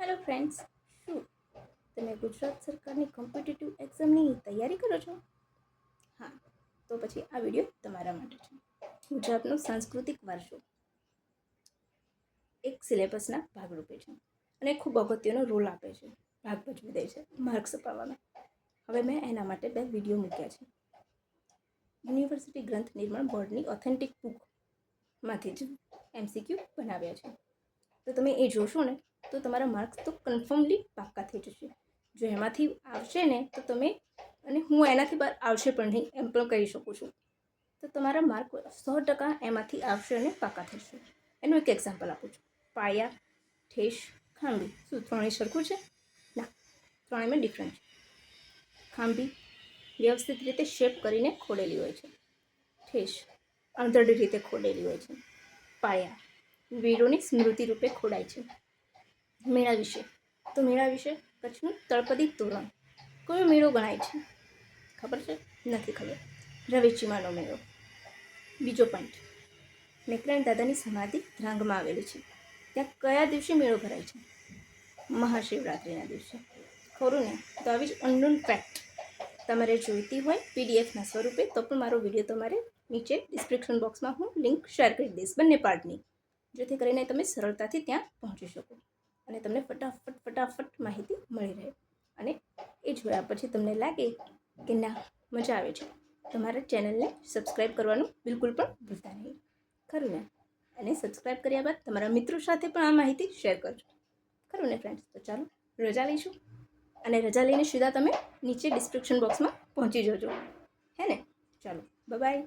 Hello friends શું તમે ગુજરાત સરકારની કોમ્પિટિટિવ એક્ઝામની તૈયારી કરો છો? હા, તો પછી આ વીડિયો તમારા માટે છે. ગુજરાતનો સાંસ્કૃતિક વારસો એક સિલેબસના ભાગરૂપે છે અને ખૂબ અગત્યનો રોલ આપે છે. ભાગ ભજવી દે છે માર્ક્સ અપાવવામાં. હવે મેં એના માટે બે વીડિયો મૂક્યા છે. યુનિવર્સિટી ગ્રંથ નિર્માણ બોર્ડની ઓથેન્ટિક બુકમાંથી જ એમસીક્યુ બનાવ્યા છે. તો તમે એ જોશો ને તો તમારા માર્ક્સ તો કન્ફર્મલી પાક્કા થઈ જશે. જો એમાંથી આવશે ને, તો તમે, અને હું એનાથી બહાર આવશે પણ નહીં, એમ પણ કહી શકું છું. તો તમારા માર્ક સો ટકા એમાંથી આવશે અને પાક્કા થશે એનું એક એક્ઝામ્પલ આપું છું. પાયા, ઠેસ, ખાંભી. શું, ત્રણેય સરખું છે? ના, ત્રણેયમાં ડિફરન્ટ છે. ખાંભી વ્યવસ્થિત રીતે શેપ કરીને ખોડેલી હોય છે. ઠેસ અણધડ રીતે ખોડેલી હોય છે. પાયા, વીરોની સ્મૃતિ રૂપે ખોડાય છે. મેળા વિશે. તો મેળા વિશે કચ્છનું તળપદી તોરણ. કયો મેળો ગણાય છે? ખબર છે? નથી ખબર. રવેચીમાનો મેળો. બીજો પોઈન્ટ મેકરાણ દાદાની સમાધિ ધ્રાંગમાં આવેલી છે. ત્યાં કયા દિવસે મેળો ભરાય છે? મહાશિવરાત્રિના દિવસે. ખરું ને? તો આવી જ અનનોન ફેક્ટ તમારે જોઈતી હોય પીડીએફના સ્વરૂપે, તો પણ મારો વીડિયો તમારે નીચે ડિસ્ક્રિપ્શન બોક્સમાં હું લિંક શેર કરી દઈશ બંને પાર્ટની જેથી કરીને તમે સરળતાથી ત્યાં પહોંચી શકો. અને તમને ફટાફટ ફટાફટ માહિતી મળી રહે. અને એ જોયા પછી તમને લાગે કે ના, મજા આવે છે. તમારા ચેનલને સબસ્ક્રાઈબ કરવાનું બિલકુલ પણ ભૂલતા નહીં. ખરું ને? અને સબસ્ક્રાઈબ કર્યા બાદ તમારા મિત્રો સાથે પણ આ માહિતી શેર કરજો. ખરું ને ફ્રેન્ડ્સ તો ચાલો, રજા લઈશું. અને રજા લઈને સીધા તમે નીચે ડિસ્ક્રિપ્શન બોક્સમાં પહોંચી જજો. હે ને? ચાલો બાય